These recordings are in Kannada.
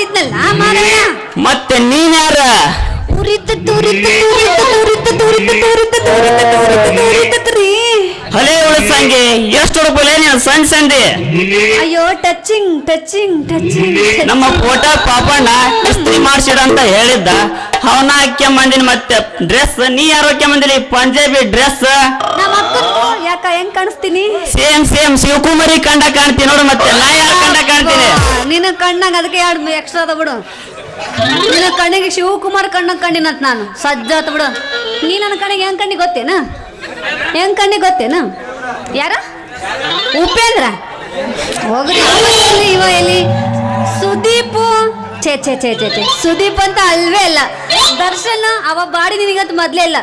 ಮಾಡಿದ್ನಲ್ಲ ಮಾರಾಯ ಮತ್ತೆ ನೀನ್ಯಾರ ಉರಿತ ತುರಿತ ತುರಿತ ತುರಿತ ತುರಿತ ತುರಿತ ತುರಿತ ಉಳಸಂಗಿ ಎಷ್ಟು ಹುಡುಗಲೆ ನೀನು ಸಣ್ಣ ಸಂದಿ? ಅಯ್ಯೋ ಟಚಿಂಗ್ ಟಚಿಂಗ್ ಟಚಿಂಗ್ ನಮ್ಮ ಫೋಟೋ ಪಾಪಣ್ಣ ಇಸ್ತ್ರಿ ಮಾಡ್ಸಿಡ ಅಂತ ಹೇಳಿದ್ದ. ಅವನ ಹಾಕ್ಯ ಮಂದಿನ ಮತ್ತೆ ಡ್ರೆಸ್ ನೀ ಯಾರು ಹಾಕ್ಯ ಮಂದಿಲಿ ಪಂಜಾಬಿ ಡ್ರೆಸ್ ಯಾಕ ಹೆಂಗ್ ಕಾಣಿಸ್ತೀನಿ? ಸೇಮ್ ಸೇಮ್ ಶಿವಕುಮಾರಿ ಕಂಡ ಕಾಣ್ತೀನಿ ನೋಡು ಮತ್ತೆ. ನಾ ಯಾರು ಕಂಡ ಕಾಣ್ತೀನಿ? ನಿನ್ನ ಕಣ್ಣಾಗ ಅದಕ್ಕೆ ಎರಡು ಎಕ್ಸ್ಟ್ರಾ ಅದ ಬಿಡು. ನಿನ್ನ ಕಣ್ಣಿಗೆ ಶಿವಕುಮಾರ್ ಕಣ್ಣಾಗ ಕಂಡಿನಂತ ನಾನು. ಸಜ್ಜಾತ ಬಿಡು. ನೀ ನನ್ನ ಕಣ್ಣಿಗೆ ಹೆಂಗ್ ಕಣ್ಣಿಗೆ ಗೊತ್ತೇನಾ? ಹೆಂಗ್ ಕಣ್ಣಿಗೆ ಗೊತ್ತೇನ? ಯಾರ? ಉಪೇಂದ್ರ ಹೋಗ್ರಿ ಇವ ಎಲ್ಲಿ ಸುದೀಪ್. ಛೇ ಛೇ ಛೇ ಛೇ ಛೇ. ಸುದೀಪ್ ಅಂತ ಅಲ್ವೇ ಅಲ್ಲ ದರ್ಶನ, ಅವ ಬಾಡಿ ನಿನಗಂತ ಮೊದ್ಲೇ ಇಲ್ಲ.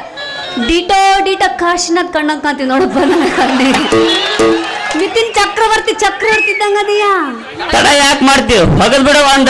ಡಿಟೋ ಡಿಟೋ, ಕಾಶಿನಾಥ್ ಕಣ್ಣಂಗ್ ಕಾಂತೀವಿ ನೋಡಪ್ಪ ನನ್ನ ನಿತಿನ್ ಚಕ್ರವರ್ತಿ ಚಕ್ರವರ್ತಿ ಇದ್ದಂಗ ತಡ, ಯಾಕೆ ಮಾಡ್ತೀವಿ ಹೊಗಲ್ ಬಿಡವ ಒಂದ.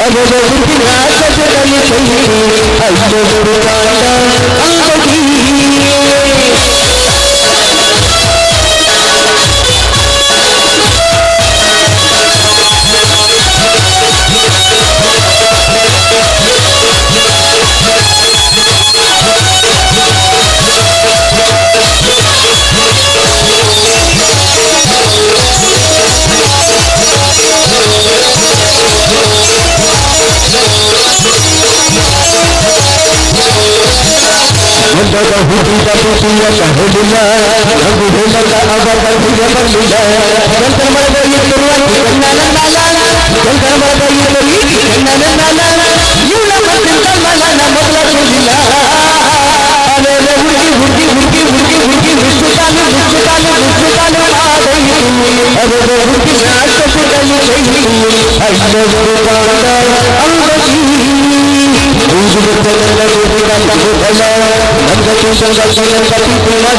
I'm not going to be to do it. I'm not going to.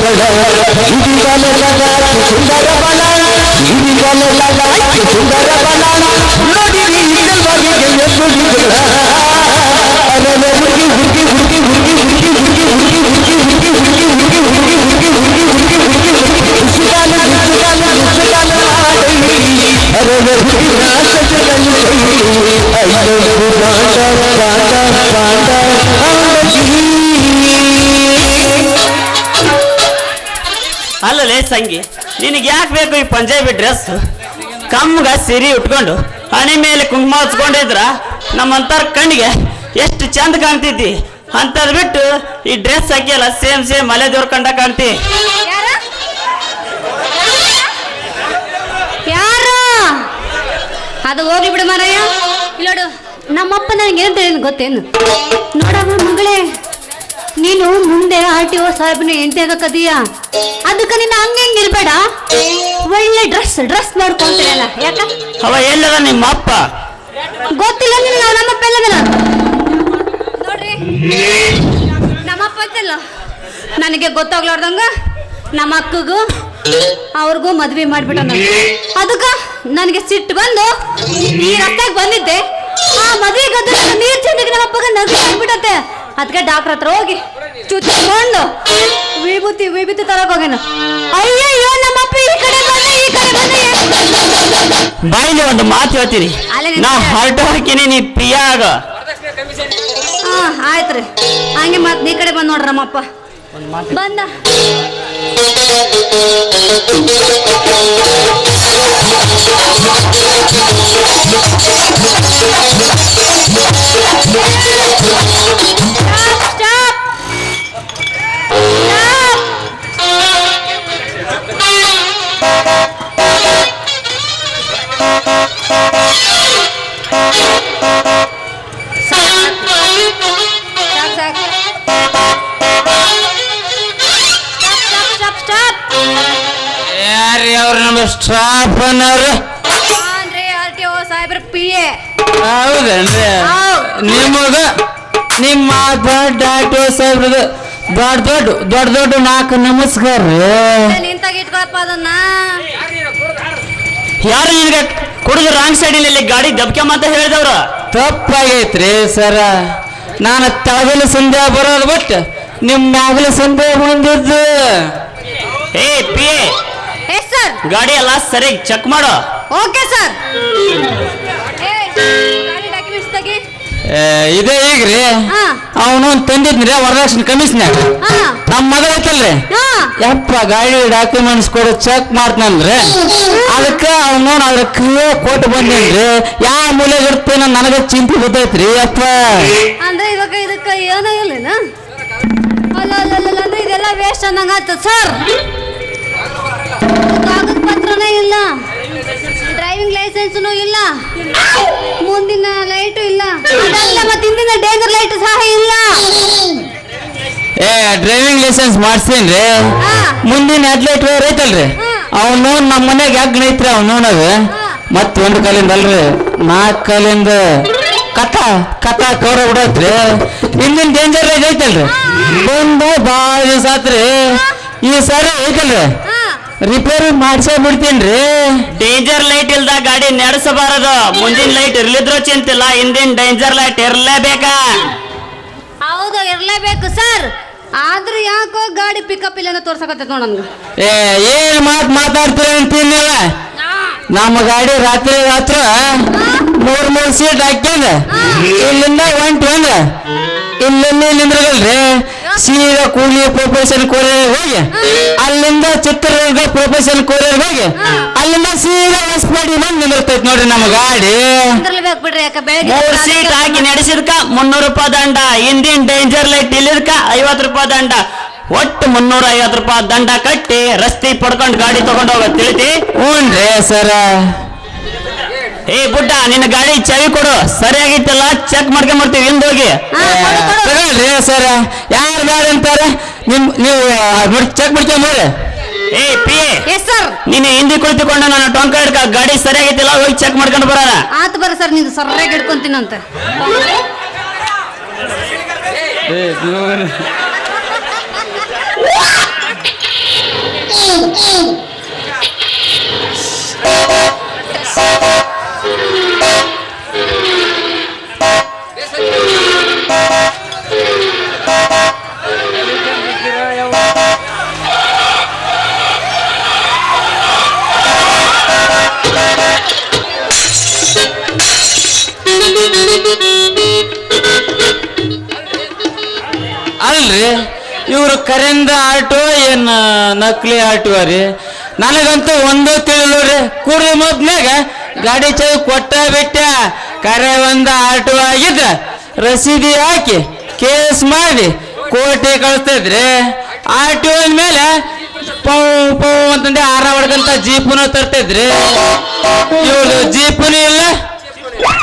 जीविका में लगा सुंदर बना जीविका में लगा सुंदर बना लो दीदी चल भागी के ये तो जीत अरे मैं मुर्गी मुर्गी मुर्गी मुर्गी मुर्गी मुर्गी मुर्गी मुर्गी मुर्गी मुर्गी मुर्गी मुर्गी मुर्गी मुर्गी मुर्गी मुर्गी मुर्गी सुकाल सुकाल सुकाल आ गई अरे मैं मुर्गी नाच चली गई अरे मैं ಸಂಗಿ. ನಿನಗೆ ಯಾಕೆ ಬೇಕು ಈ ಪಂಜಾಬಿ ಡ್ರೆಸ್? ಕಮ್ಮಗ ಸಿರಿ ಉಟ್ಕೊಂಡು, ಹಣೆ ಮೇಲೆ ಕುಂಕುಮ ಹಚ್ಕೊಂಡಿದ್ರ ನಮ್ಮಂತರ ಕಣ್ಣಿಗೆ ಎಷ್ಟು ಚಂದ ಕಾಣ್ತಿದ್ದಿ. ಅಂತದ್ ಬಿಟ್ಟು ಈ ಡ್ರೆಸ್ ಹಾಕಿಯಲ್ಲ, ಸೇಮ್ ಸೇಮ್ ಮಲೆ ದೇವ್ರ ಕಾಣ್ತಿ. ಯಾರ? ಅದು ಹೋಗ್ಲಿ ಬಿಡು ಮಾರಯ್ಯ ಇಲ್ಲೋಡು ನಮ್ಮಪ್ಪ ನನಗೆ ಏನು ಗೊತ್ತೇನು? ನೋಡಮ್ಮ ಮಗಳೇ, ನೀನು ಟಿ ಓ ಸಾಹೇಬ್ನ ಎಂತ ಆಗಕ್ಕದೀಯ ಅದಕ್ಕೆ ನೀನು ಹಂಗೆ ಹಿಂಗೆ ಇರ್ಬೇಡ ಒಳ್ಳೆ ಡ್ರೆಸ್ ಡ್ರೆಸ್ ಮಾಡ್ಕೊಂತೀರಲ್ಲ ಯಾಕ? ಅವ ಎಲ್ಲದ ನಿಮ್ಮ ಅಪ್ಪ? ಗೊತ್ತಿಲ್ಲ ನಿನ್ನ ನಮ್ಮಪ್ಪ ಎಲ್ಲದನ ನೋಡ್ರಿ ನಮ್ಮಪ್ಪ ಅಂತಲ್ಲ. ನನಗೆ ಗೊತ್ತಾಗ್ಲಾರ್ದಂಗ ನಮ್ಮ ಅಕ್ಕಗೂ ಅವ್ರಿಗೂ ಮದ್ವೆ ಮಾಡ್ಬಿಟ್ಟ ಅದಕ್ಕ ನನಗೆ ಸಿಟ್ಟು ಬಂದು ಈ ರಸ್ತೆಗೆ ಬಂದಿದ್ದೆ. ಆ ಮದ್ವೆ ಗದ್ದು ನೀರ್ ಚೆಂದಿಗೆ ನಮ್ಮ ಅಪ್ಪಗ ನಗು ಬಂದ್ಬಿಟ್ಟತ್ತೆ ಅದಕ್ಕೆ ಡಾಕ್ಟರ್ ಹತ್ರ ಹೋಗಿ ಚುಚ್ಕೊಂಡು ವಿಭೂತಿ ವಿಭೂತಿ ತರಕ್ ಹೋಗ್ಯಾನ. ಅಯ್ಯಯ್ಯೋ ನಮ್ಮಪ್ಪ ಈ ಕಡೆ ಬಂದ ಈ ಕಡೆ ಬಂದ. ಬಾಯಿಲಿ ಒಂದು ಮಾತು ಹೇಳ್ತೀನಿ ಅಲ್ಲೇ ನಾ ಹೊರಟು ಹಾಕಿನಿ ನೀ ಪ್ರಿಯ ಆಗ. ಹಾ ಆಯ್ತ್ರಿ ಹಂಗೆ ಮತ್ ನೀ ಕಡೆ ಬಂದು ನೋಡ್ರಿ ನಮ್ಮಪ್ಪ. ಬಂದ. Stop! ಸ್ಟಾಪ್ ಅನ್ನೋರು ಸಾಹೇಬ್ರ ಪಿ ಎ ಹೌದನ್ರಿ ನಿಮಗ ನಿಮ್ಮ ಡಾಕ್ಟರ್ ಸಾಹೇಬ್ರದ್ದು ದೊಡ್ಡ ದೊಡ್ಡ ದೊಡ್ಡ ದೊಡ್ಡ ನಾಲ್ಕು ನಮಸ್ಕಾರ. ರೀ ನಿಂತಾಗ ಇಟ್ಕೊಳಪ್ಪ ಅದನ್ನ. ಯಾರು ನಿನಗೆ ಕುಡಿದು ರಾಂಗ್ ಸೈಡಿನಲ್ಲಿ ಗಾಡಿ ದಬ್ಕೆ ಮಾತ ಹೇಳಿದವ್ರ? ತಪ್ಪಾಗೈತ್ರಿ ಸರ. ನಾನು ತಳದಲ್ಲಿ ಸಂಧ್ಯಾ ಬರೋದು ಬಟ್ ನಿಮ್ಮ ಮ್ಯಾಗಲ ಸಂಧ್ಯಾ ಬಂದಿದ್ದು. ಏ ಪಿ ಎಸ್ ಸರ್ ಗಾಡಿ ಎಲ್ಲ ಸರಿ ಚೆಕ್ ಮಾಡು. ಓಕೆ ಸರ್ ಗಾಡಿ ಡಾಕ್ಯುಮೆಂಟ್ಸ್ ತೆಗಿ. ಏ, ಇದೇ ಈಗ್ರಿ. ಅವನು ತಂದಿದ್ನ್ರಿ ವರದಕ್ಷಿಣೆ ಕಮಿಷನ್ಯಾಗ ಹಾ. ನಮ್ಮ ಮಗ ಐತಲ್ರಿ? ಯಪ್ಪ ಗಾಡಿ ಡಾಕ್ಯುಮೆಂಟ್ಸ್ ಕೊಡು ಚೆಕ್ ಮಾಡ್ತಾನಲ್ರಿ ಅದಕ್ಕೆ ಅವನು ನೋಡಿ ಅದ್ರ ಕ್ರಿಯೆ ಕೊಟ್ಟು ಬಂದೇನ್ರಿ. ಯಾವ ಮೂಲೆಗೆ ಇರ್ತೇನ ನನಗೆ ಚಿಂತೆ ಗೊತ್ತೈತ್ರಿ ಯಪ್ಪ. ಅಂದ್ರೆ ಇವಾಗ ಇದಕ್ಕೆ ಏನೋ ಇಲ್ಲ ಅಲ್ಲ ಅಲ್ಲ ಅಂದ್ರೆ ಇದೆಲ್ಲ ವೇಸ್ಟ್ ಅನ್ನಂಗ ಆಯ್ತು ಸರ್ ಕಾಗದ ಪತ್ರನೇ ಇಲ್ಲ. ಡ್ರೈವಿಂಗ್ ಲೈಸೆನ್ಸ್ ಇಲ್ಲ. ಮುಂದಿನ ಲೈಟ್ ಇಲ್ಲ. ಅದಲ್ಲ ಮತ್ತೆ ಹಿಂದಿನ ಡೇಂಜರ್ ಲೈಟ್ ಸಹ ಇಲ್ಲ. ಏ ಡ್ರೈವಿಂಗ್ ಲೈಸೆನ್ಸ್ ಮಾಡ್ಸೇನ್ರಿ. ಮುಂದಿನ ಹೆಡ್ಲೈಟ್ ವೇರ್ ಐತಲ್ರಿ? ಅವ್ನು ಅವನು ನಮ್ಮ ಮನೆಗೆ ಯಾಕೆ ಐತ್ರಿ ಅವ್ನು ನೋಡೋದು ಮತ್ ಒಂದು ಕಾಲಿಂದ ಅಲ್ರಿ ನಾಲ್ಕು ಕಾಲಿಂದ ಕಥ ಕಥ ಕೌರ ಬಿಡತ್ರಿ ಹಿಂದಿನ ಡೇಂಜರ್ ಲೈಟ್ ಐತಲ್ರಿ? ಬಂದು ಭಾಳ ದಿವಸ ಆತ್ರಿ ಈ ಸಾರಿ ಐತಲ್ರಿ? ರಿಪೇರಿ ಮಾಡ್ಸೇ ಬಿಡ್ತೀನ್ರಿ. ಡೇಂಜರ್ ಲೈಟ್ ಇಲ್ದ ಗಾಡಿ ನಡೆಸಬಾರದು. ಮುಂದಿನ ಲೈಟ್ ಇರ್ಲಿದ್ರು ಚಿಂತಿಲ್ಲ ಹಿಂದಿನ ಡೇಂಜರ್ ಲೈಟ್ ಇರ್ಲೇಬೇಕಾ. ಹೌದು ಇರ್ಲೇಬೇಕು ಸರ್. ಆದ್ರೂ ಯಾಕೋ ಗಾಡಿ ಪಿಕಪ್ ಇಲ್ಲ ಅಂತ ತೋರ್ಸಕತ್ತೈತೆ ನೋಡ ನನ್ಗೆ. ಏ ಏನ್ ಮಾತ್ ಮಾತಾಡ್ತೀರ ಅಂತೀನಿಲ್ಲ ನಮ್ಮ ಗಾಡಿ ರಾತ್ರಿ ರಾತ್ರ ಮೂರ್ ಮೂರ್ ಸೀಟ್ ಹಾಕ್ಯಂದ ಇಲ್ಲಿಂದ ಒಂಟ್ ಒಂದ. ಇಲ್ಲಿಂದ ನಿಂದ್ರಗಲ್ರಿ ಸೀದಾ ಕೂಲಿ ಪ್ರೊಫೆಷನ್ ಕೋರಿಯರ್ ಹೋಗಿ ಅಲ್ಲಿಂದ ಚಿತ್ರದುರ್ಗ ಪ್ರೊಫೆಷನ್ ಕೋರಿಯರ್ ಹೋಗಿ ಅಲ್ಲಿಂದ ಸೀದಾ ಹೊಸಪೇಟೆ ಬಂದು ನಿಂದಿರ್ತೈತಿ ನೋಡ್ರಿ ನಮ್ಮ ಗಾಡಿ. ಬಿಡ್ರಿ ಯಾಕೆ ಬೆಳಗ್ಗೆ ಮೂರ್ ಸೀಟ್ ಹಾಕಿ ನಡೆಸಿದ್ಕ ಮುನ್ನೂರು ರೂಪಾಯಿ ದಂಡ. ಹಿಂದಿನ ಡೇಂಜರ್ ಲೈಟ್ ಇಲ್ಲಿರ್ಕ ಐವತ್ತು ರೂಪಾಯಿ ದಂಡ. ಒಟ್ಟು ಮುನ್ನೂರ ಐವತ್ತು ರೂಪಾಯಿ ದಂಡ ಕಟ್ಟಿ ರಸ್ತೆ ಪಡ್ಕೊಂಡು ಗಾಡಿ ತಗೊಂಡು ಹೋಗೋದು ತಿಳಿತಿ? ರೀ ಸರ. ಏ ಬುಡ್ಡ ನಿನ್ನ ಗಾಡಿ ಚಾವಿ ಕೊಡು. ಸರಿಯಾಗಿತ್ತಲ್ಲ ಚೆಕ್ ಮಾಡ್ಕೊಂಬರ್ತೀವಿ ಹಿಂದೋಗಿ ಹಾ, ಹೋಗಿ. ಕೊಡು. ತಗೊಳ್ರಿ ಸರ. ಯಾರು ಗಾಡಿ ಅಂತಾರೆ? ನಿಮ್ ನೀವು ನೋಡಿ ಚೆಕ್ ನೋಡಿ. ಏ ಪಿ ಎಸ್ ಸರ್. ನೀನು ಹಿಂದಿ ಕುಳಿತುಕೊಂಡು ನಾನು ಟೊಂಕ ಹಿಡ್ಕ ಗಾಡಿ ಸರಿಯಾಗಿತ್ತಿಲ್ಲ ಹೋಗಿ ಚೆಕ್ ಮಾಡ್ಕೊಂಡು ಬರೋಣ. ಆತು ಬರ ಸರ್ ನಿಂದು ಸರಿಯಾಗಿ ಹಿಡ್ಕೊಂತೀನಂತೆ ನಕಲಿ ಆಟೋ ರೀ. ನನಗಂತೂ ಒಂದು ತಿಳಿದ್ರಿ ಕೂಡಿ ಮೊದ್ಲಾಗ ಗಾಡಿ ಚೌ ಕೊಟ್ಟ ಬಿಟ್ಟ, ಕರೆ ಒಂದ ಆಟೋ ರಸೀದಿ ಹಾಕಿ ಕೇಸ್ ಮಾಡಿ ಕೋರ್ಟಿಗೆ ಕಳಿಸ್ತಿದ್ರಿ. ಆಟೋ ಮೇಲೆ ಪೌ ಪೌ ಅಂತಂದೆ ಆರ ಹೊಡ್ಕಂತ ಜೀಪುನು ತರ್ತಿದ್ರಿ. ಇವಳು ಜೀಪುನು ಇಲ್ಲ,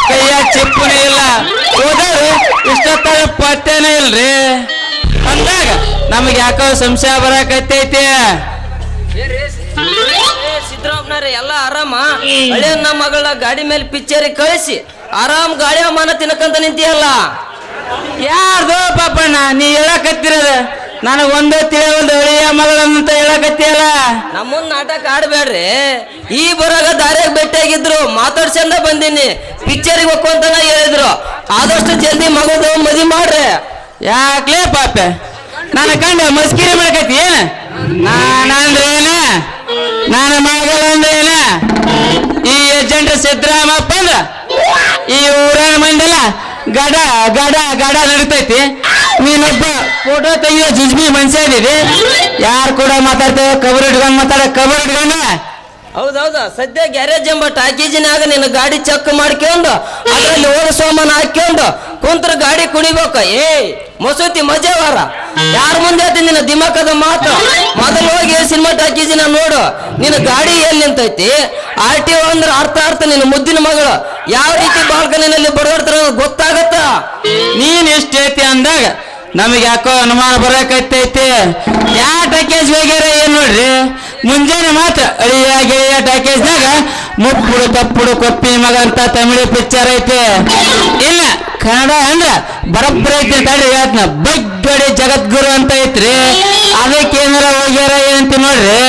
ಕೈಯ ಚಿಪ್ಪುನೇ ಇಲ್ಲ. ಹೋದವ್ರು ಇಷ್ಟೊತ್ತಾಗ ಪತ್ತೇನೇ ಇಲ್ರಿ. ಅಂದಾಗ ನಮಗೆ ಯಾಕೋ ಸಂಶಯ ಬರಾಕತ್ತೈತಿ? ಸಿದ್ದರಾಮಯ್ಯರೇ ಎಲ್ಲ ಆರಾಮ? ಹಳೆ ನಮ್ಮ ಮಗಳ ಗಾಡಿ ಮೇಲೆ ಪಿಕ್ಚರಿಗೆ ಕಳಿಸಿ ಆರಾಮ್ ಗಾಳಿ ಅಮಾನ ತಿನ್ನಕಂತ ನಿಂತಿಯಲ್ಲ? ಯಾರ್ದೋ ಪಾಪಣ್ಣ? ನೀ ಹೇಳಕತ್ತಿರೋದು? ನನಗೆ ಒಂದೋ ತಿಳಿಯವಲ್ದು ಅಳಿಯ ಮಗಳಂತ ಹೇಳಕತ್ತಿಯಲ್ಲ? ನಮ್ಮ ಮುಂದ್ ನಾಟಕ ಆಡ್ಬೇಡ್ರಿ. ಈ ಬರಾಗ ದಾರಿಯಾಗ ಭೇಟಿಯಾಗಿದ್ರು ಮಾತಾಡ್ಸಂದ ಬಂದೀನಿ. ಪಿಕ್ಚರಿಗೆ ಹೋಗ್ಕೊಂತನ ಹೇಳಿದ್ರು. ಆದಷ್ಟು ಜಲ್ದಿ ಮಗದು ಮದಿ ಮಾಡ್ರಿ. ಯಾಕ್ಲೇ ಪಾಪೆ? ನನ್ನ ಕಂಡ ಮಸ್ಕಿರಿ ಮಾಡಕತ್ತಿ, ಏನ? ನಾನಂದ್ರೆ ಏನ ನನ್ನ ಮಗಳ ಅಂದ್ರೆ ಏನ ಈ ಏಜೆಂಟ್ ಸಿದ್ದರಾಮಪ್ಪ ಅಂದ್ರ, ಈ ಊರ ಮಂದಿಲ್ಲ ಗಡ ಗಡ ಗಡ ನಡೀತೈತಿ. ನೀನೊಬ್ಬ ಫೋಟೋ ತೆಗಿಯೋ ಜುಜ್ಬಿ ಮನುಷ್ಯ ಇದ್ದೀರಿ ಯಾರು ಕೂಡ ಮಾತಾಡ್ತೇವೆ? ಕಬರ್ ಇಟ್ಕೊಂಡು ಮಾತಾಡ ಕಬರ್ ಇಟ್ಕೊಂಡ ಹೌದೌದು, ಸದ್ಯ ಗ್ಯಾರೇಜ್ ಎಂಬ ಟಾಕೀಜಿನಾಗ ನಿನ್ನ ಗಾಡಿ ಚೆಕ್ ಮಾಡ್ಕೊಂಡು, ಅದರಲ್ಲಿ ಓಡ ಸಾಮಾನು ಹಾಕ್ಕೊಂಡು ಕುಂತ್ರ ಗಾಡಿ ಕುಣಿಬೇಕ. ಏ, ಮಸೂತಿ ಮಜವಾರ. ಯಾರ ಮುಂದೆ ನಿನ್ನ ದಿಮಕದ ಮಾತು? ಮೊದಲು ಹೋಗಿ ಸಿನಿಮಾ ಟಾಕೀಜಿನ ನೋಡು. ನಿನ್ನ ಗಾಡಿ ಎಲ್ಲಿ ನಿಂತೈತಿ? ಆರ್ ಟಿ ಒ ಅಂದ್ರೆ ಅರ್ಥ ಅರ್ಥ ನಿನ್ನ ಮುದ್ದಿನ ಮಗಳು. ಯಾವ ರೀತಿ ಬಾಲ್ಕನಿನಲ್ಲಿ ಬಡವಡ್ತಾರ ಗೊತ್ತಾಗತ್ತ? ನೀನ್ ಎಷ್ಟೈತಿ ಅಂದಾಗ ನಮಗೆ ಯಾಕೋ ಅನುಮಾನ ಬರಕೈತೈತಿ ಯಾ ಟ್ಯಾಕೇಜ್ ಹೋಗ್ಯಾರ ಏನ್ ನೋಡ್ರಿ? ಮುಂಜಾನೆ ಮಾತ್ರ ಅಳಿಯ ಗೆಳೆಯ ಟಾಕೇಜ್ನಾಗ ಮುಪ್ಪುಡು ತಪ್ಪುಡು ಕೊಪ್ಪಿ ಮಗ ಅಂತ ತಮಿಳು ಪಿಕ್ಚರ್ ಐತೆ. ಇಲ್ಲ ಕನ್ನಡ ಅಂದ್ರ ಬರಬ್ಬರ ಐತೆ ತಡ್ರಿ ಹೇಳ್ತನ. ಬಗ್ಗಡಿ ಜಗದ್ಗುರು ಅಂತ ಐತ್ರಿ. ಅದಕ್ಕೆ ಏನಾರ ಹೋಗ್ಯಾರ ಏನಂತ ನೋಡ್ರಿ. ಏ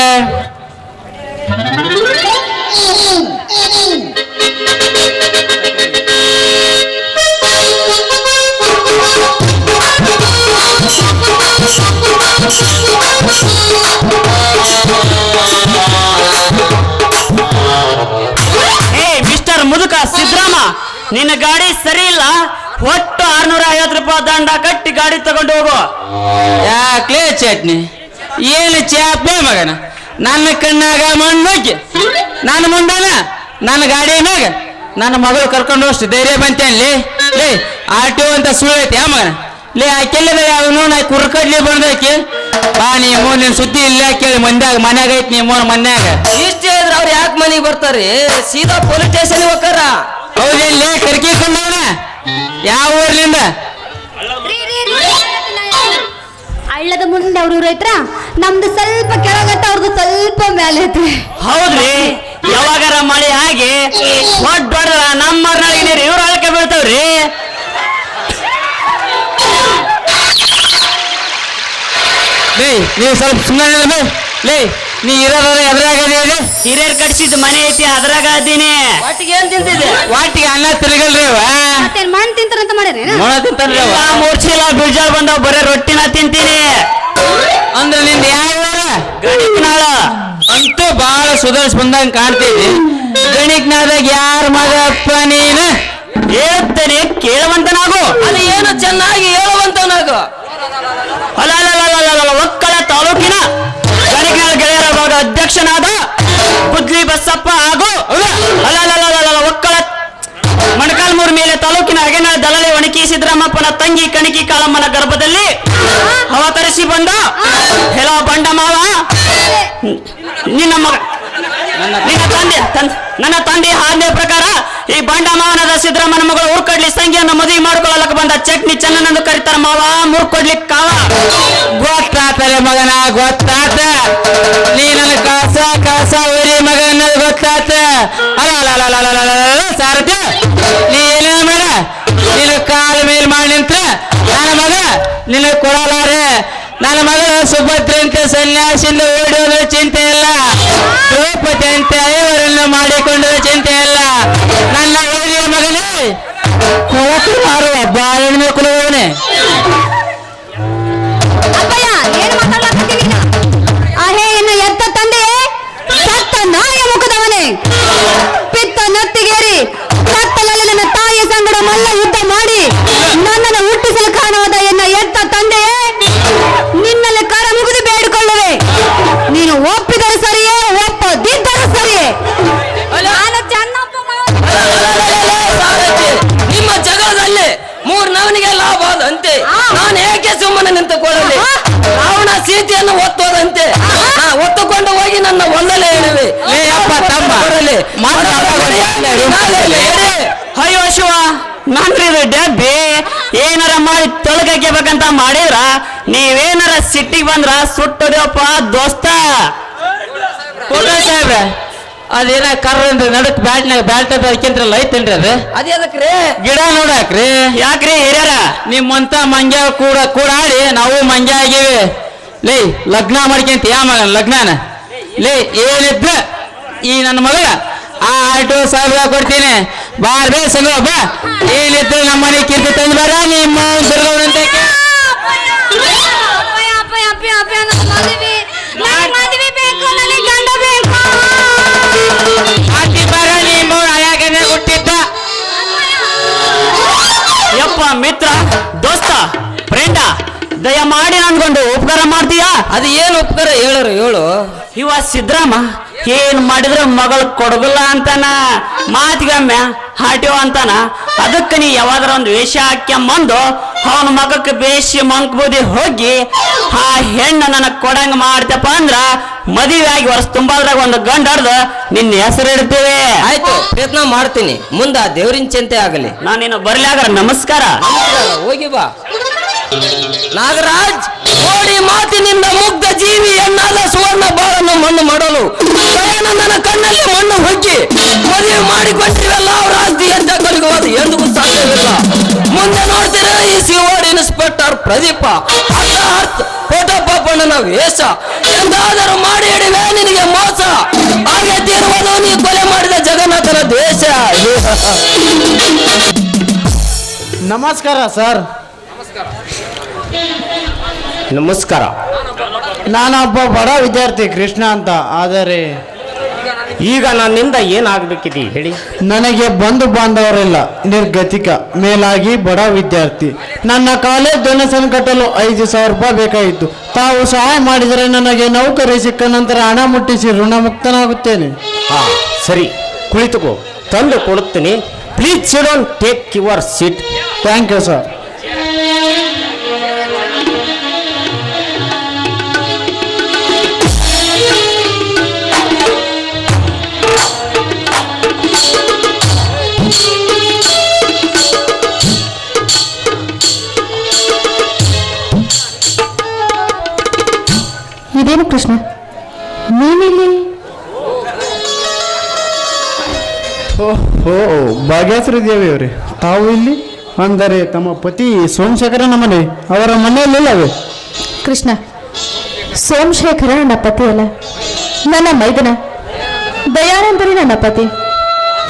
ನಿನ್ನ ಗಾಡಿ ಸರಿ ಇಲ್ಲ, ಒಟ್ಟು ಆರ್ನೂರ ಐವತ್ತು ರೂಪಾಯಿ ದಂಡ ಕಟ್ಟಿ ಗಾಡಿ ತಗೊಂಡು ಹೋಗು. ಯಾಕ್ಲೇ ಚಟ್ನಿ? ಏನು ಚಾಪೆ ಮಗನ. ನನ್ನ ಕಣ್ಣಾಗ ಮಣ್ಣುಗ್ಗಿ ನನ್ನ ಮುಂದಾನ ನನ್ನ ಗಾಡಿ ಮ್ಯಾಗ. ನನ್ನ ಮಗಳು ಕರ್ಕೊಂಡು ಅಷ್ಟು ಧೈರ್ಯ ಬಂತೇನ್ಲಿ ಲೇ, ಆರ್ ಟಿ ಅಂತ ಸುಳ್ಳು ಐತಿ ಆ ಮಗನ? ಲೇ, ಆಕೆಲ್ಲದ ಅವನು ನಾ ಕುರ್ಕಡ್ಲಿ ಬಂದಾಕಿ? ಬಾ, ನೀ ನಿನ್ ಸುದ್ದಿ ಇಲ್ಲ ಕೇಳಿ, ಮಂದ್ಯಾಗ, ಮನ್ಯಾಗ ಐತಿ, ನೀ ಮೂರ್ ಮನ್ಯಾಗ. ಇಷ್ಟ ಹೇಳಿದ್ರೆ ಅವ್ರು ಯಾಕೆ ಮನೆಗೆ ಬರ್ತಾರೆ? ಸೀದಾ ಪೊಲೀಸ್ ಸ್ಟೇಷನ್ ಹೋಗಾರ ಹೌದಿಲ್ಲ ಕರ್ಕಿ ಕೊಂಡವನ ಯಾವ ಊರ್ಲಿಂದ? ಹಳ್ಳದ ಮುಂದೆ ಅವ್ರ ಊರ ಐತ್ರ? ನಮ್ದು ಸ್ವಲ್ಪ ಕೆಳಗತ್ತ ಅವ್ರದ್ದು ಸ್ವಲ್ಪ ಮೇಲೆ ಐತ್ರಿ. ಹೌದ್ರಿ ಯಾವಾಗಾರ ಮಳೆ ಆಗಿ ದೊಡ್ಡ ದೊಡ್ಡ ನಮ್ಮ ನೀರು ಇವ್ರ ಅಳಕೆ ಬೀಳ್ತಾವ್ರಿ. ಲೇ ನೀವು ಸ್ವಲ್ಪ ಸುಮ್ಮನೆ ಲೇ ನೀ ಇರೋದ್ರ ಎದುರಾಗದೇನೆ ಹಿರಿಯರ್ ಕಟ್ಸಿದ್ ಮನೆ ಐತಿ ಅದ್ರಾಗ ಅದೀನಿ. ಒಟ್ಟಿಗೆ ಏನ್ ತಿಂತಿದ್ದೆ? ವಾಟಿಗೆ ಅನ್ನ ತಿರುಗಲ್ರಿ ಮತ್ತೇನ್ ಮಣ್ಣು ತಿಂತಾರಂತ ಮಾಡ್ಯಾರೇನ ಮೊಣ ತಿಂತಾನ್ರಿ ಅವ. ಎಲ್ಲ ಮೂರ್ ಚೀಲ ಬೀಜಾಳ್ ಬಂದಾವ್ ಬರೀ ರೊಟ್ಟಿನ ತಿಂತೀನಿ. ಅಂದ್ರೆ ನಿಂದ ಯಾವ? ಗಣಿಕನಾಳ. ಅಂತೂ ಬಹಳ ಸುಧಾರಿಸ್ ಬಂದಂಗ ಕಾಣ್ತೀವಿ ಗಣಿಕ್ನಾದಾಗ ಯಾರ ಮಗಪ್ಪ ನೀನು? ಹೇಳ್ತೇನೆ ಕೇಳುವಂತನಾಗು. ಅದು ಏನು ಚೆನ್ನಾಗಿ ಹೇಳುವಂತವನಾಗ ಅಲ್ಲ ಅಲ್ಲ ಅಲ್ಲ ಅಲ್ಲ ಅಲ್ಲ, ಒಕ್ಕಲ ತಾಲೂಕಿನ ಗೆಳೆಯರ ಭಾಗ ಅಧ್ಯಕ್ಷನಾದ ಕುದ್ಲಿ ಬಸಪ್ಪ ಹಾಗೂ ಒಕ್ಕಳ ಮಣಕಾಲ್ಮೂರು ಮೇಲೆ ತಾಲೂಕಿನ ಅಗೆನಾಳ ದಲಲಿ ಒಣಕಿ ಸಿದ್ದರಾಮಪ್ಪನ ತಂಗಿ ಕಣಕಿ ಕಾಳಮ್ಮನ ಗರ್ಭದಲ್ಲಿ ಅವತರಿಸಿ ಬಂದ ಹೆಲೋ ಬಂಡ ಮಾವ ನಿನ್ನ ಮಗ ನಿನ್ನ ತಂದೆ. ನನ್ನ ತಂದೆ ಆಜ್ಞೆ ಪ್ರಕಾರ ಈ ಬಂಡಮಾನದ ಸಿದ್ದರಾಮನ ಮಗಳು ಊರ್ಕಡ್ಲಿ ಸಂಖ್ಯೆಯನ್ನು ಮದುವೆ ಮಾಡಿಕೊಳ್ಳಲಕ್ಕೆ ಬಂದ ಚಟ್ನಿ ಚೆನ್ನನೆಂದು ಕರೀತಾರ ಮಾವ. ಮೂರ್ಕೊಡ್ಲಿಕ್ ಕಾವ. ಗೊತ್ತಾತಲೆ ಮಗನ ಗೊತ್ತಾತ. ನೀ ನನ್ನ ಕಾಸ ಕಾಸ ಉರಿ ಮಗ ಅನ್ನೋದು ಗೊತ್ತಾತ ಸಾರಥಿ. ನೀ ಏನೇ ಮಾಡ ನೀನು ಕಾಲ ಮೇಲೆ ಮಾಡಿ ನಿಂತ್ರ. ನನ್ನ ಮಗ ನಿನ್ನ ಕೊಡಲಾರೆ. ನನ್ನ ಮಗಳು ಸುಭದ್ರ ಅಂತ ಸನ್ಯಾಸಿಂದ ಓಡೋದು ಚಿಂತೆ ಇಲ್ಲ. ದ್ರೌಪದಿ ಅಂತ ಐವರನ್ನು ಮಾಡಿಕೊಂಡು ಚಿಂತೆ ಇಲ್ಲ. ನನ್ನ ಒಳ್ಳೆಯ ಮಗನೇ. ಮಾರುವ ನಾವೆಲ್ಲಿ? ಅಯ್ಯೋ ಶಿವ ನನ್ರಿ ಇದು ಡಬ್ಬಿ ಏನಾರ ಮಾಡಿ ತೊಳಗಬೇಕಂತ ಮಾಡಿದ್ರ ನೀವೇನಾರ ಸಿಟ್ಟಿಗೆ ಬಂದ್ರ ಸುಟ್ಟೋದೇವಪ್ಪ ದೋಸ್ತ. ಸಾಹೇಬ್ರೆ. ಅದೇನ ಕರ್ರ ನಡಕ್ ಬ್ಯಾಟ್ನಾಗ ಬ್ಯಾಟ್ ಅದಕ್ಕಿಂತ್ರಲ್ಲ ಐತೇನ್ರಿ ಅದು? ಅದೇ ಅದಕ್ರಿ ಗಿಡ ನೋಡಾಕ್ರಿ. ಯಾಕ್ರಿ ಹಿರಿಯರ? ನಿಮ್ಮಂತ ಮಂಗ್ಯ ಕೂಡ ಕೂಡಾಡಿ ನಾವು ಮಂಗ್ಯ ಆಗಿವಿ. ಲೇ ಲಗ್ನ ಮಾಡ್ಕೊಂತ ಯಾ ಮಗನ ಲಗ್ನಾನ? ಲೇ ಏನಿದ್ರ ಈ ನನ್ನ ಮಗಳ ಆ ಆಟೋ ಸಾವಿರ ಕೊಡ್ತೀನಿ. ಬಾರ್ ಬೇ, ಸಂಗ, ಬಾ. ಏನಿದ್ರು ನಮ್ಮ ಮನೆ ಕಿಂತ ತಂದು ಬರ ನಿಮ್ಮ ಹುಟ್ಟಿದ್ದ. ಯಪ್ಪ, ಮಿತ್ರ, ದೋಸ್ತ, ಫ್ರೆಂಡ ದಯ ಮಾಡಿ ಅನ್ಕೊಂಡು ಉಪಕಾರ ಮಾಡ್ತೀಯಾ? ಅದು ಏನು ಉಪಕಾರ? ಹೇಳರು, ಹೇಳು. ಇವ ಸಿದ್ರಾಮ ಏನ್ ಮಾಡಿದ್ರೆ ಮಗಳು ಕೊಡಗಲ್ಲ ಅಂತಾನ? ಮಾತಿಗೊಮ್ಮೆ ಹಾಟ್ಯೋ ಅಂತಾನ? ಅದಕ್ಕೆ ನೀ ಯಾವಾದ್ರ ಒಂದು ವೇಷ ಹಾಕ್ಯಂಬಂದು ಅವನ ಮಗಕ್ಕೆ ಬೇಸಿ ಮಂಕ್ ಬೂದಿ ಹೋಗಿ ಆ ಹೆಣ್ಣು ನನಗೆ ಕೊಡಂಗ ಮಾಡ್ತಪ್ಪ ಅಂದ್ರ ಮದುವೆ ಆಗಿ ವರ್ಷ ತುಂಬಾದ್ರಾಗ ಒಂದು ಗಂಡ ಹಡ್ದು ನಿನ್ನ ಹೆಸರು ಇಡ್ತೇವೆ. ಆಯ್ತು ಪ್ರಯತ್ನ ಮಾಡ್ತೀನಿ. ಮುಂದ ದೇವ್ರಿನ ಚಿಂತೆ ಆಗಲಿ. ನಾನು ಬರ್ಲಿ ಆಗ ನಮಸ್ಕಾರ ಹೋಗಿ ಬಾ. ನಾಗರಾಜ್ ಕೋಡಿ ಮಾತಿನಿಂದ ಮುಗ್ಧ ಜೀವಿ ಎನ್ನಾದ ಸುವರ್ಣ ಬಾಳನ್ನು ಮಣ್ಣು ಮಾಡಲು. ದಯಾನಂದನ ಕಣ್ಣಲ್ಲಿ ಮಣ್ಣು ಹೊಕ್ಕಿ ಮದುವೆ ಮಾಡಿಕೊಟ್ಟಿವೆಲ್ಲ ಅವರ ಆಸ್ತಿ ಎಂತ ಕಲಿಗೋದು ಎಂದಿಗೂ ಸಾಧ್ಯವಿಲ್ಲ. ಮುಂದೆ ನೋಡ್ತೀರಾ ಈ ಸಿವಾರ್ಡ್ ಇನ್ಸ್ಪೆಕ್ಟರ್ ಪ್ರದೀಪ ಅರ್ಥಾತ್ ಪಾಪಣ್ಣನ ವೇಷ ಎಂದಾದರೂ ಮಾಡಿ ಹಿಡಿವೆ ನಿನಗೆ ಮೋಸ. ಹಾಗೆ ತೀರ್ಮಾನ ನೀ ಕೊಲೆ ಮಾಡಿದ ಜಗನ್ನಾಥನ ದ್ವೇಷ ನಮಸ್ಕಾರ ಸರ್. ನಮಸ್ಕಾರ. ನಾನೊಬ್ಬ ಬಡ ವಿದ್ಯಾರ್ಥಿ ಕೃಷ್ಣ ಅಂತ ಆದರೆ ಈಗ ನನ್ನಿಂದ ಏನಾಗಬೇಕಿದೆ ಹೇಳಿ? ನನಗೆ ಬಂಧು ಬಾಂಧವರೆಲ್ಲ ನಿರ್ಗತಿಕ ಮೇಲಾಗಿ ಬಡ ವಿದ್ಯಾರ್ಥಿ. ನನ್ನ ಕಾಲೇಜ್ ಡೊನೇಷನ್ ಕಟ್ಟಲು ಐದು ಸಾವಿರ ರೂಪಾಯಿ ಬೇಕಾಗಿತ್ತು. ತಾವು ಸಹಾಯ ಮಾಡಿದರೆ ನನಗೆ ನೌಕರಿ ಸಿಕ್ಕ ನಂತರ ಹಣ ಮುಟ್ಟಿಸಿ ಋಣಮುಕ್ತನಾಗುತ್ತೇನೆ ಹಾ ಸರಿ. ಕುಳಿತುಕೋ. ತಂದು ಕೊಡುತ್ತೇನೆ. Please sit down take your seat thank you sir ಇದೇನು ಕೃಷ್ಣ? ನೀನಿಲ್ಲಿ? ಓ ಭಾಗ್ಯಾಸರಿ ದೇವಿ ಅವರೇ. ತಾವು ಇಲ್ಲಿ? ಅಂದರೆ ತಮ್ಮ ಪತಿ ಸೋಮಶೇಖರನ ಮನೆ ಅವರ ಮನೆಯಲ್ಲಿಲ್ಲವೇ? ಕೃಷ್ಣ ಸೋಮಶೇಖರ ನನ್ನ ಪತಿ ಅಲ್ಲ. ನನ್ನ ಮೈದನ. ದಯಾನಂದರಿ ನನ್ನ ಪತಿ.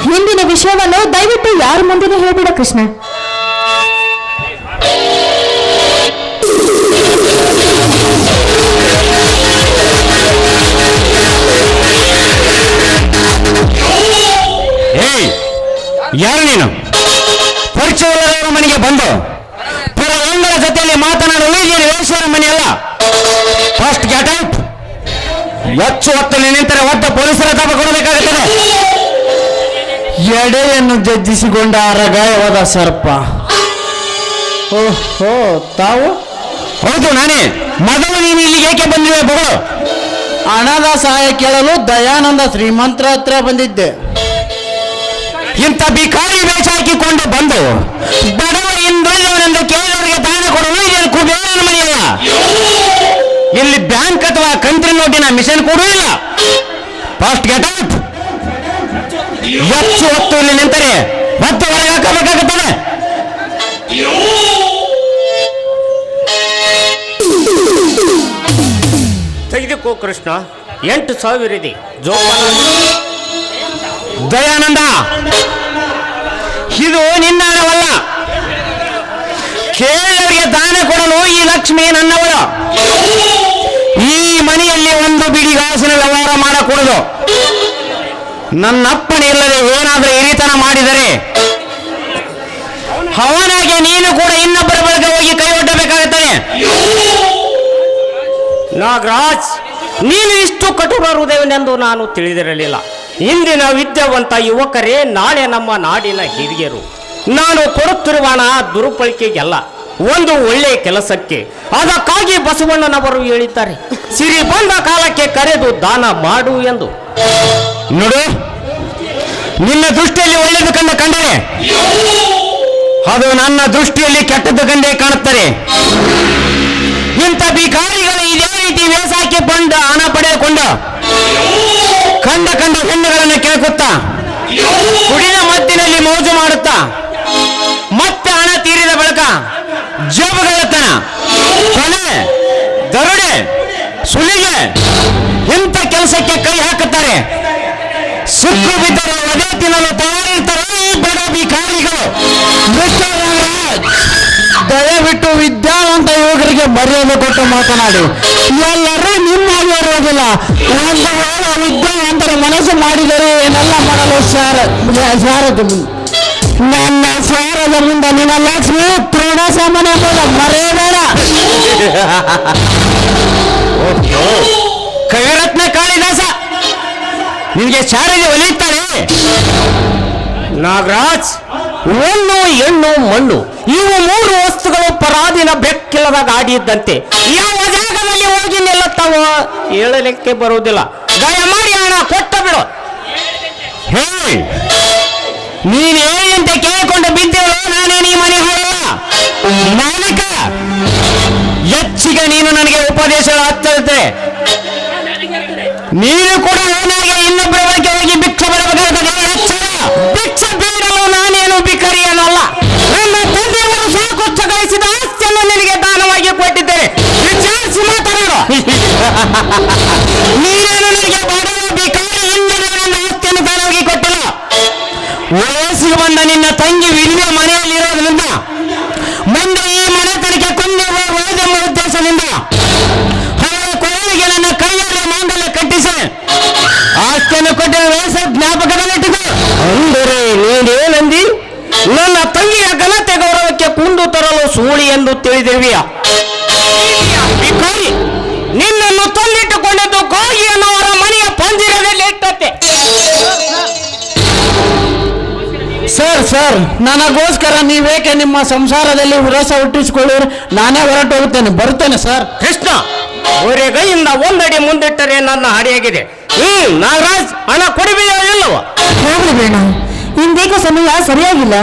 ಹಿಂದಿನ ವಿಷಯವನ್ನು ದಯವಿಟ್ಟು ಯಾರ ಮುಂದೆನೂ ಹೇಳ್ಬೇಡ ಕೃಷ್ಣ. ಯಾರು ನೀನು? ಪರಿಚಯವಿಲ್ಲದವರ ಮನೆಗೆ ಬಂದು ಪುರವಂಗರ ಜೊತೆಯಲ್ಲಿ ಮಾತನಾಡಲು ನೀನು ಮನೆ ಮನೆಯಲ್ಲ ಫಸ್ಟ್ ಗೆಟ್ ಔಟ್ ಹೆಚ್ಚು ಹೊತ್ತು ನಿಂತರೆ ಒಟ್ಟ ಪೊಲೀಸರ ತಾಪ ಕೊಡಬೇಕಾಗುತ್ತದೆ. ಎಡೆಯನ್ನು ಜಜ್ಜಿಸಿಕೊಂಡ ಅರಗಾಯವಾದ ಸರ್ಪ. ಓಹೋ, ತಾವು? ಹೌದು, ನಾನೇ. ಮೊದಲು ನೀನು ಇಲ್ಲಿಗೆ ಏಕೆ ಬಂದಿವೆ ಬಗಳು ಹಣದ ಸಹಾಯ ಕೇಳಲು ದಯಾನಂದ ಶ್ರೀಮಂತರ ಹತ್ರ ಬಂದಿದ್ದೆ. ಇಂಥ ಬಿಕಾರಿ ವೇಷ ಹಾಕಿಕೊಂಡು ಬಂದು ಬಡವರು ಹಿಂದುಳಿದವರೆಂದು ಕೇಳಿದವರಿಗೆ ದಾನ ಕೊಡಲು ಕುಬೇರನ ಮನೆಯಲ್ಲ ಇಲ್ಲಿ ಬ್ಯಾಂಕ್ ಅಥವಾ ಕಂತ್ರಿ ನೋಟಿನ ಮಿಷನ್ ಕೊಡುವಿಲ್ಲ ಇಲ್ಲ. ಫಾಸ್ಟ್ ಗೆಟ್ ಔಟ್ ಹೆಚ್ಚು ಹೊತ್ತು ಇಲ್ಲಿ ನಿಂತರೆ. ಮತ್ತೆ ಹೊರಗೆ ಹಾಕಬೇಕಾಗುತ್ತದೆ. ತೆಗೆದುಕೋ ಕೃಷ್ಣ. ಎಂಟು ಸಾವಿರ ಇದೆ. ಜೋಪಾನ ದಯಾನಂದ. ಇದು ನಿನ್ನ ಹಣವಲ್ಲ ಕೇಳವರಿಗೆ ದಾನ ಕೊಡಲು ಈ ಲಕ್ಷ್ಮಿ ನನ್ನವಳು. ಈ ಮನೆಯಲ್ಲಿ ಒಂದು ಬಿಡಿ ಗಾಸಿನ ವ್ಯವಹಾರ ಮಾಡಕೂಡದು. ನನ್ನಪ್ಪನ ಇಲ್ಲದೆ ಏನಾದರೂ ಹಿರಿತನ ಮಾಡಿದರೆ, ಅವನಾಗಿ ನೀನು ಕೂಡ ಇನ್ನೊಬ್ಬರ ಬಳಿಕ ಹೋಗಿ ಕೈ ಒಡ್ಡಬೇಕಾಗುತ್ತದೆ ನಾಗರಾಜ್, ನೀನು ಇಷ್ಟು ಕಠೋರ ಹೃದಯವೆಂದು ನಾನು ತಿಳಿದಿರಲಿಲ್ಲ. ಇಂದಿನ ವಿದ್ಯಾವಂತ ಯುವಕರೇ, ನಾಳೆ ನಮ್ಮ ನಾಡಿನ ಹಿರಿಯರು. ನಾನು ಕೊಡುತ್ತಿರುವ ಹಣ ದುರುಪಳಿಕೆಗೆಲ್ಲ ಒಂದು ಒಳ್ಳೆಯ ಕೆಲಸಕ್ಕೆ. ಅದಕ್ಕಾಗಿ ಬಸವಣ್ಣನವರು ಹೇಳಿದ್ದಾರೆ, ಸಿರಿ ಬಂದ ಕಾಲಕ್ಕೆ ಕರೆದು ದಾನ ಮಾಡು ಎಂದು. ನೋಡು, ನಿನ್ನ ದೃಷ್ಟಿಯಲ್ಲಿ ಒಳ್ಳೆಯದು ಕಂಡು ಕಂಡರೆ. ಅದು ನನ್ನ ದೃಷ್ಟಿಯಲ್ಲಿ ಕೆಟ್ಟದ್ದು ಕಂಡೇ ಕಾಣುತ್ತಾರೆ ಇಂಥ ಬಿಕಾರಿಗಳು ಇದೇ ರೀತಿ ವ್ಯವಸಾಯಕ್ಕೆ ಬಂದು ಹಣ ಪಡೆದುಕೊಂಡು ಕಂಡ ಕಂಡ ಹೆಣ್ಣುಗಳನ್ನು ಕೇಳ್ಕೊತ್ತಾ? ಕುಡಿದ ಮದ್ದಿನಲ್ಲಿ ಮೋಜು ಮಾಡುತ್ತಾ? ಮತ್ತೆ ಹಣ ತೀರಿದ ಬಳಿಕ ಜೇಬುಗಳತನ ಕೊಲೆ ದರೋಡೆ, ಸುಲಿಗೆ, ಇಂಥ ಕೆಲಸಕ್ಕೆ ಕೈ ಹಾಕುತ್ತಾರೆ. ಸುಕ್ಕು ಬಿದ್ದರೆ ಅದೇ ತಿನ್ನಲು ತಯಾರಿರ್ತಾರೆ ಬೇಡ ಬಿಕಾರಿಗಳು ದಯವಿಟ್ಟು ವಿದ್ಯಾವಂತ ಯುವಕರಿಗೆ ಮರ್ಯಾದೆ ಕೊಟ್ಟು ಮಾತನಾಡಿ. ಎಲ್ಲರೂ ನಿಮ್ಮಾಗಿ ಇರುವುದಿಲ್ಲ ಒಂದು ಮನಸ್ಸು ಮಾಡಿದರೆ ಏನೆಲ್ಲ ಮಾಡಲು ಸಾರ ಸಾರದು ನನ್ನ ಸಾರದ ಮುಂದೆ ನಿನ್ನ ಲಕ್ಷ್ಮಿ ತೃಣ ಸಾಮಾನ್ಯ ಮರೆಯಬೇಡ. ಕವಿರತ್ನ ಕಾಳಿದಾಸ, ನಿನಗೆ ಸಾರಿಗೆ ಒಲಿಯುತ್ತಾರೆ ನಾಗರಾಜ್ ಒಣ್ಣು ಹೆಣ್ಣು, ಮಣ್ಣು. ಇವು ಮೂರು ವಸ್ತುಗಳು ಪರಾದಿನ ಬೆಕ್ಕಿಲ್ಲದ ಗಾಡಿ ಇದ್ದಂತೆ. ಯಾವ ಹೋಗಿ ನಿಲ್ಲುತ್ತವೋ ಹೇಳಲಿಕ್ಕೆ ಬರುವುದಿಲ್ಲ. ದಯಮಾಡಿ ಹಣ ಕೊಟ್ಟ ಬಿಡು. ಹೇಳಿ ನೀನು ಅಂತ ಕೇಳಿಕೊಂಡು ಬಿದ್ದೇಳು ನಾನೇ ನೀ ಮನೆ ಹೆಚ್ಚಿಗೆ ನೀನು ನನಗೆ ಉಪದೇಶಗಳು ಹತ್ತಿರುತ್ತೆ ನೀನು ಕೂಡ ನನಗೆ ಇನ್ನೊಬ್ಬರ ಬಗ್ಗೆ ಹೋಗಿ ನೀನೇನು ನನಗೆ ಬಡವ ಭಿಕಾರಿ ಎಂದರೆ ಆಸ್ತಿಯನ್ನು ದಾನವಾಗಿ ಕೊಟ್ಟಿಲ್ಲ ವಯಸ್ಸಿಗೆ ಬಂದ ನಿನ್ನ ತಂಗಿ ವಿಲ್ಯ ಮನೆಯಲ್ಲಿರೋದ್ರಿಂದ ಮುಂದೆ ಈ ಮನೆತನಕ್ಕೆ ಕೊಂದು ಹೋಗುವುದೆಂಬ ಉದ್ದೇಶದಿಂದ ಅವರ ಕೊನೆಗೆ ನನ್ನ ಕೈಯಲ್ಲಿ ಮಾಂಡಲ ಕಟ್ಟಿಸಿ ಆಸ್ತಿಯನ್ನು ಕೊಟ್ಟಿರುವ ವಯಸ್ಸು ಜ್ಞಾಪಕದಲ್ಲಿಟ್ಟಿತು ಅಂದರೆ ನೀನೇನಂದಿ ನನ್ನ ತಂಗಿಯ ಘನತೆ ಗೌರವಕ್ಕೆ ಕುಂದು ತರಲು ಸೂಳಿ ಎಂದು ತಿಳಿದಿರುವಿಯ? ನಿನ್ನನ್ನು ತಂದಿಟ್ಟುಕೊಂಡಿದ್ದು ಗೋಗಿ ಅನ್ನುವರ ಮನೆಯ ಪಂಜಿರದಲ್ಲಿ ಇಟ್ಟತೆ ಸರ್ ಸರ್ ನನಗೋಸ್ಕರ ನೀವೇಕೆ ನಿಮ್ಮ ಸಂಸಾರದಲ್ಲಿ ವಿರಸ ಹುಟ್ಟಿಸಿಕೊಳ್ಳಿರಿ ನಾನೇ ಹೊರಟು ಹೋಗುತ್ತೇನೆ ಬರುತ್ತೇನೆ ಸರ್. ಕೃಷ್ಣ ಕೈಯಿಂದ ಒಂದಡಿ ಮುಂದಿಟ್ಟರೆ ನನ್ನ ಹಾಡಿಯಾಗಿದೆ. ಹ್ಮ್ ನಾಗರಾಜ್ ಹಣ ಕೊಡಬೇಯೋ ಇಲ್ಲವೋ ಹೋಗ್ಲಿ ಬೇಡ ಇಂದೇಕ ಸಮಯ ಸರಿಯಾಗಿಲ್ಲ.